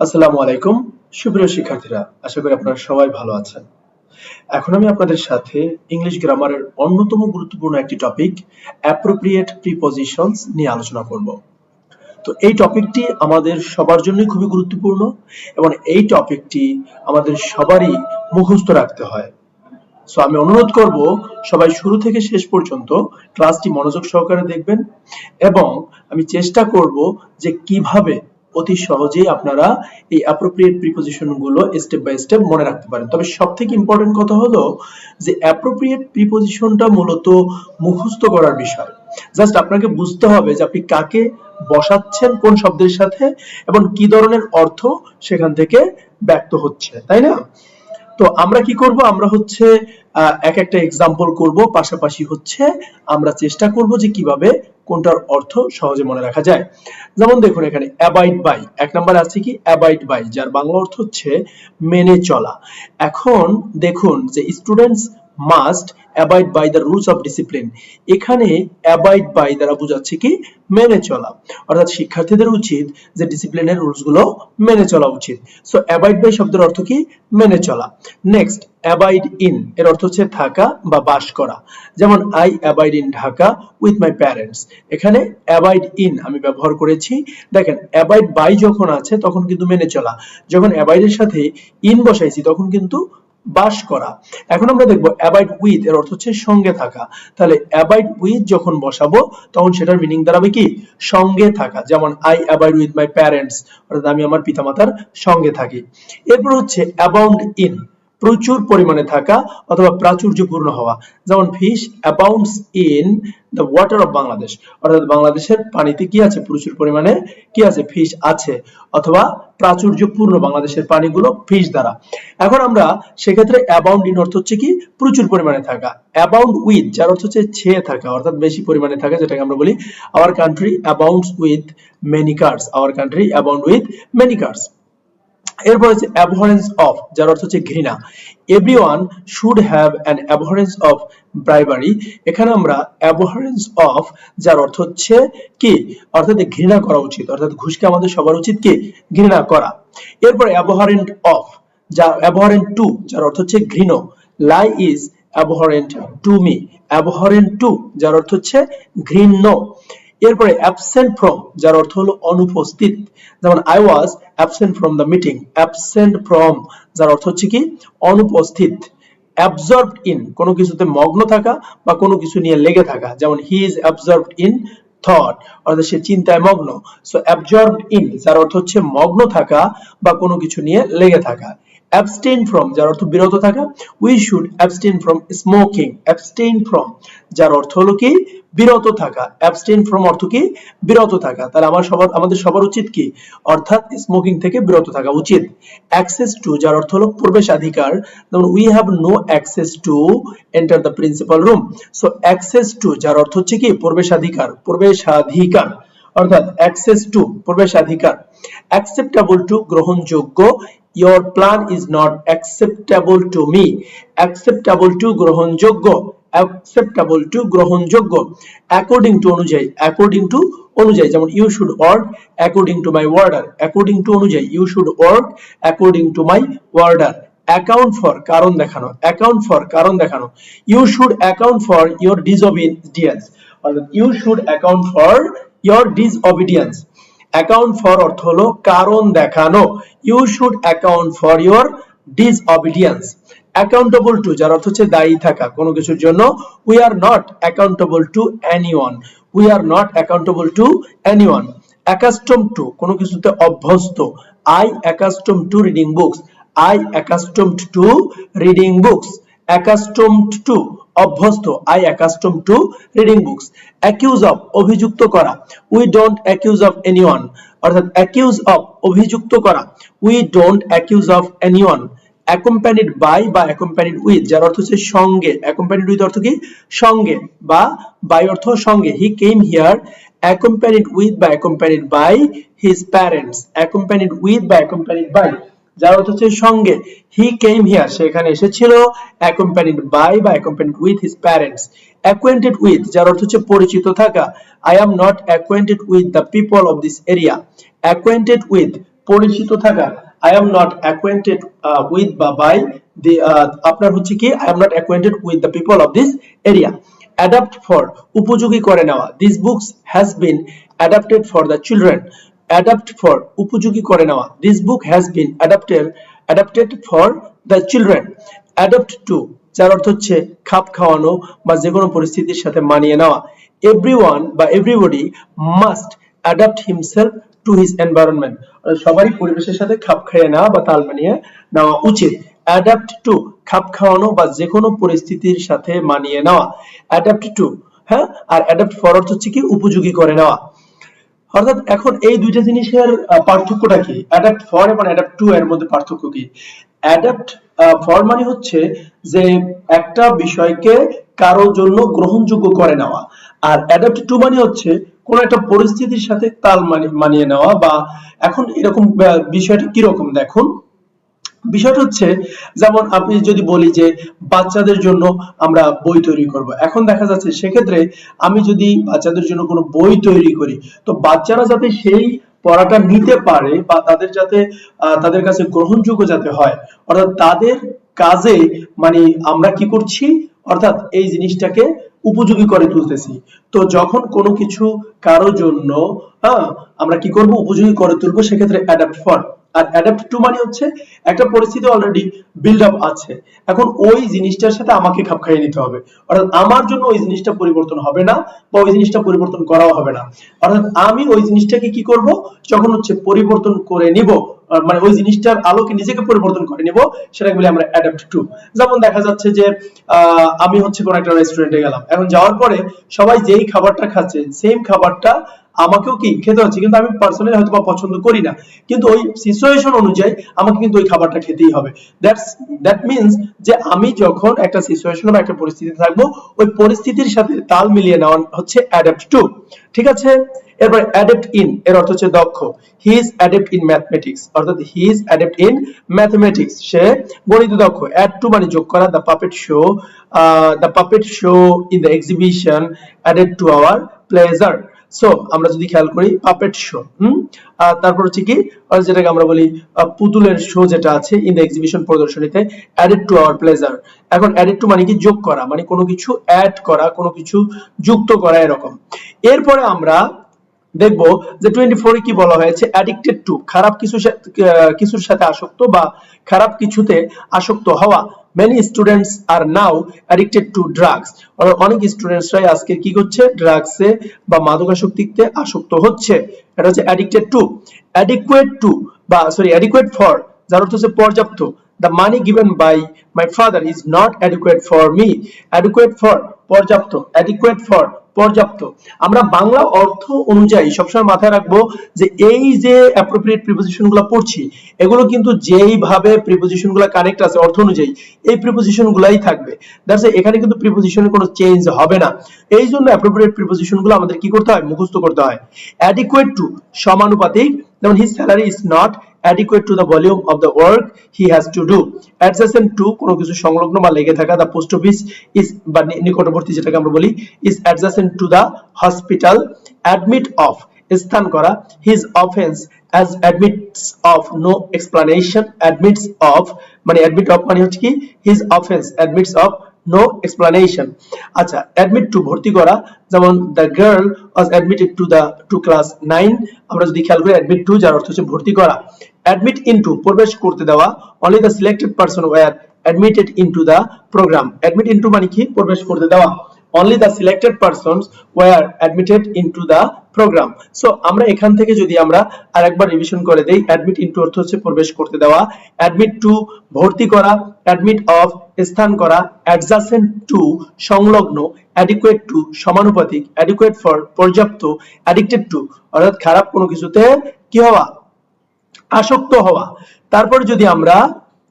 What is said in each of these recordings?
আসসালামু আলাইকুম। সুপ্রিয় শিক্ষার্থীরা, আশা করি আপনারা সবাই ভালো আছেন। এখন আমি আপনাদের সাথে ইংলিশ গ্রামারের অন্যতম গুরুত্বপূর্ণ একটি টপিক অ্যাপ্রোপ্রিয়েট প্রিপজিশনস নিয়ে আলোচনা করব। তো এই টপিকটি আমাদের সবার জন্যই খুবই গুরুত্বপূর্ণ এবং এই টপিকটি আমাদের সবারই মুখস্থ রাখতে হয়। সো আমি অনুরোধ করব, সবাই শুরু থেকে শেষ পর্যন্ত ক্লাসটি মনোযোগ সহকারে দেখবেন এবং আমি চেষ্টা করব যে কীভাবে অতি সহজেই আপনারা এই অ্যাপ্রোপ্রিয়েট প্রিপোজিশনগুলো স্টেপ বাই স্টেপ মনে রাখতে পারেন। তবে সবথেকে ইম্পর্টেন্ট কথা হলো যে অ্যাপ্রোপ্রিয়েট প্রিপোজিশনটা মূলত মুখস্থ করার বিষয়। জাস্ট আপনাকে বুঝতে হবে যে আপনি কাকে বসাচ্ছেন কোন শব্দের সাথে এবং কি ধরনের অর্থ সেখান থেকে ব্যক্ত হচ্ছে, তাই না? তো আমরা কি করব? আমরা হচ্ছে এক একটা এক্সাম্পল করব। পাশাপাশি হচ্ছে আমরা চেষ্টা করব যে কীভাবে কোনটার অর্থ সহজে মনে রাখা যায়। যেমন দেখুন এখানে অ্যাবাইড বাই এক নাম্বার আছে কি? অ্যাবাইড বাই যার বাংলা অর্থ হচ্ছে মেনে চলা। এখন দেখুন যে students must abide by the rules of discipline এখানে অ্যাবাইড বাই দ্বারা বোঝাচ্ছে কি? মেনে চলা। অর্থাৎ শিক্ষার্থীদের উচিত যে ডিসিপ্লিনের রুলসগুলো মেনে চলা উচিত। সো অ্যাবাইড বাই শব্দের অর্থ কি? মেনে চলা। নেক্সট অ্যাবাইড ইন এর অর্থ হচ্ছে থাকা বা বাস করা। যেমন I abide in Dhaka with my parents এখানে অ্যাবাইড ইন আমি ব্যবহার করেছি। দেখেন অ্যাবাইড বাই যখন আছে তখন কিন্তু মেনে চলা। যখন অ্যাবাইডের সাথে ইন বসাইছি তখন কিন্তু বাস করা। এখন আমরা দেখব অ্যাবাইড উইথ এর অর্থ হচ্ছে সঙ্গে থাকা। তাহলে অ্যাবাইড উইথ যখন বসাবো, তখন সেটার মিনিং দাঁড়াবে কি? সঙ্গে থাকা। যেমন I abide with my parents অর্থাৎ আমি আমার পিতামাতার সঙ্গে থাকি। এরপর হচ্ছে অ্যাবাউন্ড ইন প্রচুর পরিমাণে থাকা অথবা প্রাচুর্যপূর্ণ হওয়া। যেমন fish abounds in the water of Bangladesh অর্থাৎ বাংলাদেশের পানিতে কি আছে? প্রচুর পরিমাণে কি আছে? ফিশ আছে। অথবা প্রাচুর্যপূর্ণ বাংলাদেশের পানিগুলো ফিশ দ্বারা। এখন আমরা সেক্ষেত্রে অ্যাবাউন্ড ইন অর্থ হচ্ছে কি? প্রচুর পরিমাণে থাকা। অ্যাবাউন্ড উইথ যার অর্থ হচ্ছে ছেয়ে থাকা, অর্থাৎ বেশি পরিমাণে থাকা, যেটাকে আমরা বলি our country abounds with many cars our country abound with many cars এরপর হচ্ছে অ্যাবহরেন্স অফ যার অর্থ হচ্ছে ঘৃণা। Everyone should have an abhorrence of bribery এখানে আমরা অ্যাবহরেন্স অফ যার অর্থ হচ্ছে কি? অর্থাৎ ঘৃণা করা উচিত। অর্থাৎ ঘুষকে আমাদের সবার উচিত কি? ঘৃণা করা। এরপর অ্যাবহরেন্ট অফ যা অ্যাবহরেন্ট টু যার অর্থ হচ্ছে ঘৃণ। Lie is abhorrent to me abhorrent to যার অর্থ হচ্ছে ঘৃণ্য। এরপরে অ্যাবসেন্ট ফ্রম যার অর্থ হলো অনুপস্থিত। যেমন I was absent from the meeting absent from যার অর্থ হচ্ছে কি? অনুপস্থিত। অ্যাবজর্বড ইন কোনো কিছুতে মগ্ন থাকা বা কোনো কিছু নিয়ে লেগে থাকা। যেমন he is absorbed in thought অর্থাৎ সে চিন্তায় মগ্ন। সো অ্যাবজর্বড ইন যার অর্থ হচ্ছে মগ্ন থাকা বা কোনো কিছু নিয়ে লেগে থাকা। Abstain from, যার অর্থ বিরত থাকা, we should abstain from smoking, abstain from, যার অর্থ হলো কি? বিরত থাকা। Abstain from অর্থ কি? বিরত থাকা। তাহলে আমার সবার, আমাদের সবার উচিত কি? অর্থাৎ স্মোকিং থেকে বিরত থাকা উচিত। Access to, যার অর্থ হলো প্রবেশাধিকার। যেমন, we have no access to, enter the principal room. So, access to, যার অর্থ হচ্ছে কি? প্রবেশাধিকার প্রবেশাধিকার। অর্থাৎ অ্যাক্সেস টু প্রবেশাধিকার। অ্যাকসেপ্টেবল টু গ্রহণযোগ্য your plan is not acceptable to me acceptable to গ্রহণযোগ্য acceptable to গ্রহণযোগ্য according to অনুযায়ী according to অনুযায়ী যেমন you should work according to my order according to অনুযায়ী you should work according to my order account for কারণ দেখানো account for কারণ দেখানো you should account for your disobedience অর্থাৎ you should account for your disobedience account for অর্থ হলো কারণ দেখানো। You should account for your disobedience accountable to যার অর্থ হচ্ছে দায়ী থাকা, কোনো কিছুর জন্য। We are not accountable to anyone we are not accountable to anyone accustom to কোনো কিছুতে অভ্যস্ত। I accustom to reading books I accustomed to reading books accustomed to অভ্যস্ত I accustom to reading books accuse of অভিযুক্ত করা। We don't accuse of anyone অর্থাৎ accuse of অভিযুক্ত করা। We don't accuse of anyone accompanied by বা accompanied with যার অর্থ হচ্ছে সঙ্গে। অ্যাকম্প্যানিড উইথ অর্থ কি? সঙ্গে বা বাই অর্থ সঙ্গে। He came here accompanied with বা accompanied by his parents accompanied with বা অ্যাকম্প্যানিড বাই যার অর্থ হচ্ছে সঙ্গে। হি কেম হিয়ার সে এখানে এসেছিল অ্যাকম্প্যানিড বাই বা accompanied with his parents acquainted with যার অর্থ হচ্ছে পরিচিত থাকা। I am not acquainted with the people of this area acquainted with পরিচিত থাকা। I am not acquainted with বা বাই দি আপনার হচ্ছে কি? I am not acquainted with the people of this area adapt for উপযোগী করে নেওয়া। This books has been adapted for the children adapt for উপযোগী করে নেওয়া this book has been adapted adapted for the children adapt to যার অর্থ হচ্ছে খাপ খাওয়ানো বা যে কোনো পরিস্থিতির সাথে মানিয়ে নেওয়া। এভরিওয়ান বা everybody must adapt himself to his environment সবারই পরিবেশের সাথে খাপ খাইয়ে নেওয়া বা তাল মানিয়ে নেওয়া উচিত। অ্যাডাপ্ট টু খাপ খাওয়ানো বা যে কোনো পরিস্থিতির সাথে মানিয়ে নেওয়া। অ্যাডাপ্ট টু হ্যাঁ? আর অ্যাডাপ্ট ফর অর্থ হচ্ছে কি? উপযোগী করে নেওয়া। অর্থাৎ এখন এই দুইটা জিনিসের পার্থক্যটা কি? অ্যাডাপ্ট ফর এবং অ্যাডাপ্ট টু এর মধ্যে পার্থক্য কি? অ্যাডাপ্ট ফর মানে হচ্ছে যে একটা বিষয়কে কারও জন্য গ্রহণযোগ্য করে নেওয়া। আর অ্যাডাপ্ট টু মানে হচ্ছে কোন একটা পরিস্থিতির সাথে তাল মানি- মানিয়ে নেওয়া বা এখন এরকম বিষয়টা কীরকম? দেখুন বিষয়টা হচ্ছে, যেমন আপনি যদি বলি যে বাচ্চাদের জন্য আমরা বই তৈরি করব, এখন দেখা যাচ্ছে সেক্ষেত্রে আমি যদি বাচ্চাদের জন্য কোনো বই তৈরি করি, তো বাচ্চারা যাতে সেই পড়াটা নিতে পারে বা তাদের যাতে তাদের কাছে গ্রহণযোগ্য যাতে হয়, অর্থাৎ তাদের কাজে মানে আমরা কি করছি, অর্থাৎ এই জিনিসটাকে উপযোগী করে তুলতেছি। তো যখন কোনো কিছু কারও জন্য হ্যাঁ আমরা কি করব, উপযোগী করে তুলবো, সেক্ষেত্রে অ্যাডাপ্ট ফর আর অ্যাডাপ্ট টু মানে হচ্ছে একটা পরিস্থিতি অলরেডি বিল্ড আপ আছে। এখন ওই জিনিসটার সাথে আমাকে খাপ খাইয়ে নিতে হবে। অর্থাৎ আমার জন্য ওই জিনিসটা পরিবর্তন হবে না বা ওই জিনিসটা পরিবর্তন করাও হবে না। অর্থাৎ আমি ওই জিনিসটাকে কি করব? যখন হচ্ছে পরিবর্তন করে নিব মানে ওই জিনিসটার আলোকে নিজেকে পরিবর্তন করে নিব, সেটাকে বলি আমরা অ্যাডাপ্ট টু যেমন দেখা যাচ্ছে যে আমি হচ্ছে কোন একটা রেস্টুরেন্টে গেলাম। এখন যাওয়ার পরে সবাই যেই খাবারটা খাচ্ছে সেম খাবারটা আমাকেও কি খেতে হচ্ছে? কিন্তু আমি পার্সোনালি হয়তো পছন্দ করি না। কিন্তু ওই সিচুয়েশন অনুযায়ী আমাকে কিন্তু ওই খাবারটা খেতেই হবে। দ্যাটস দ্যাট মিন্স যে আমি যখন একটা সিচুয়েশন বা একটা পরিস্থিতি থাকব, ওই পরিস্থিতির সাথে তাল মিলিয়ে নেওয়া হচ্ছে অ্যাডাপ্ট টু ঠিক আছে? এরপর অ্যাডাপ্ট ইন এর অর্থ হচ্ছে দক্ষ। He is adapt in mathematics অর্থাৎ he is adapt in mathematics সে গণিত দক্ষ। অ্যাড টু মানে যোগ করা the puppet show the puppet show in the exhibition added to our pleasure so আমরা যদি খেয়াল করি পাপেট শো হুম? তারপর হচ্ছে কি যেটাকে আমরা বলি পুতুলের শো যেটা আছে ইন দ্য এক্সিবিশন প্রদর্শনীতে অ্যাডেড টু আওয়ার প্লেজার এখন অ্যাডেড টু মানে কি যোগ করা মানে কোনো কিছু অ্যাড করা, কোনো কিছু যুক্ত করা এরকম। এরপরে আমরা দেখব যে টোয়েন্টি ফোরে কি বলা হয়েছে অ্যাডিক্টেড টু খারাপ কিছু কিছুর সাথে আসক্ত বা খারাপ কিছুতে আসক্ত হওয়া। Many students are now addicted to drugs অনেক স্টুডেন্টসরাই আজকে কি করছে? ড্রাগসে বা মাদকাসক্তিতে আসক্ত হচ্ছে। এটা হচ্ছে অ্যাডিক্টেড টু অ্যাডিকুয়েট টু বা সরি অ্যাডিকুয়েট ফর যার অর্থ হচ্ছে পর্যাপ্ত। The money given by my father is not adequate for me. Adequate for, পর্যাপ্ত। Adequate for পর্যাপ্ত। আমরা বাংলা অর্থ অনুযায়ী সবসময় মাথায় রাখব যে এই যে অ্যাপ্রোপ্রিয়েট প্রিপোজিশনগুলো পড়ছি, এগুলো কিন্তু যেইভাবে প্রিপোজিশনগুলো কানেক্ট আছে অর্থ অনুযায়ী, এই প্রিপোজিশন গুলাই থাকবে। এখানে কিন্তু প্রিপোজিশনের কোনো চেঞ্জ হবে না। এই জন্য অ্যাপ্রোপ্রিয়েট প্রিপোজিশনগুলো আমাদের কি করতে হয়? মুখস্থ করতে হয়। অ্যাডিকুয়েট টু সমানুপাতিক, যেমন his salary is not adequate to the volume of the work he has to do adjacent to কোনো কিছু সংলগ্ন বা লেগে থাকা the post office is বা নিকটবর্তী যেটাকে আমরা বলি is adjacent to the hospital admit of স্থান করা his offense as admits of no explanation admits of মানে admit of মানে হচ্ছে কি his offense admits of no explanation আচ্ছা admit to ভর্তি করা যেমন the girl was admitted to the to class 9 আমরা যদি খেয়াল করি admit to যার অর্থ হচ্ছে ভর্তি করা admit into প্রবেশ করতে দেওয়া only the selected person were admitted into the program admit into মানে কি প্রবেশ করতে দেওয়া only the selected persons were admitted into the program. So, আমরা এখান থেকে যদি আমরা আরেকবার রিভিশন করে দেই, admit into অর্থ হচ্ছে প্রবেশ করতে দেওয়া, admit to ভর্তি করা, admit of স্থান করা, adjacent টু সংলগ্ন, adequate টু সমানুপাতিক, adequate ফর পর্যাপ্ত অ্যাডিক্টেড টু অর্থাৎ খারাপ কোনো কিছুতে কি হওয়া? আসক্ত হওয়া। তারপর যদি আমরা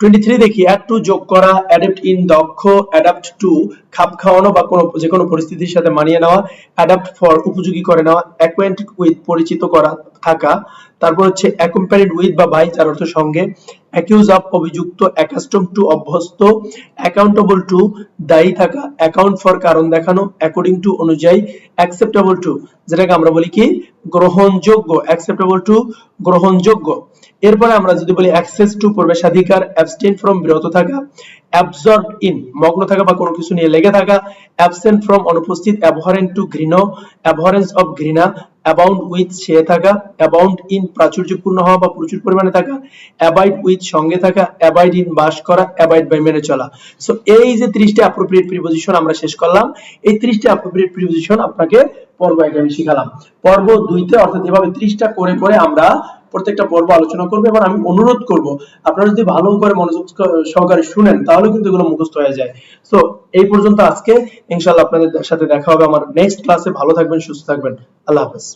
23 দেখি অ্যাড টু যোগ করা অ্যাডাপ্ট ইন দক্ষ অ্যাডাপ্ট টু খাপ খাওয়ানো বা কোনো যে কোনো পরিস্থিতির সাথে মানিয়ে নেওয়া অ্যাডাপ্ট ফর উপযোগী করে নেওয়া অ্যাকোয়েন্ট উইথ পরিচিত করা, থাকা, তারপর হচ্ছে উইথ বা বাই অর্থ সঙ্গে অ্যাকিউজ অফ অভিযুক্ত অ্যাকাস্টম টু অভ্যস্ত অ্যাকাউন্টেবল টু দায়ী থাকা অ্যাকাউন্ট ফর কারণ দেখানো অ্যাকর্ডিং টু অনুযায়ী অ্যাকসেপ্টেবল টু যেটাকে আমরা বলি কি? গ্রহণযোগ্য অ্যাকসেপ্টেবল টু গ্রহণযোগ্য। এরপরে আমরা যদি বলি অ্যাক্সেস টু প্রবেশাধিকার অ্যাবস্টেন ফ্রম বিরত থাকা অ্যাবজর্ব ইন মগ্ন থাকা বা কোনো কিছু নিয়ে লেগে থাকা অ্যাবসেন্ট ফ্রম অনুপস্থিত অ্যাবহারেন্ট টু ঘৃণ অ্যাবহারেন্স অফ ঘৃণা অ্যাবাউন্ড উইথ সে থাকা অ্যাবাউন্ড ইন প্রাচুর্যপূর্ণ হওয়া বা প্রচুর পরিমাণে থাকা অ্যাবাইড উইথ সঙ্গে থাকা অ্যাবাইড ইন বাস করা অ্যাবাইড বাই মেনে চলা। সো এই যে ত্রিশটি অ্যাপ্রোপ্রিয়েট প্রিপোজিশন আমরা শেষ করলাম, এই ত্রিশটি অ্যাপ্রোপ্রিয়েট প্রিপোজিশন আপনাকে পর্ব একে আমি শিখালাম। পর্ব দুইতে অর্থাৎ এভাবে ত্রিশটা করে করে আমরা প্রত্যেকটা পর্ব আলোচনা করব। এবার আমি অনুরোধ করব, আপনারা যদি ভালো করে মনোযোগ সহকারে শুনেন, তাহলে কিন্তু এগুলো মুখস্থ হয়ে যায়। তো এই পর্যন্ত আজকে ইনশাল্লাহ আপনাদের সাথে দেখা হবে আমার নেক্সট ক্লাসে ভালো থাকবেন, সুস্থ থাকবেন। আল্লাহ হাফেজ।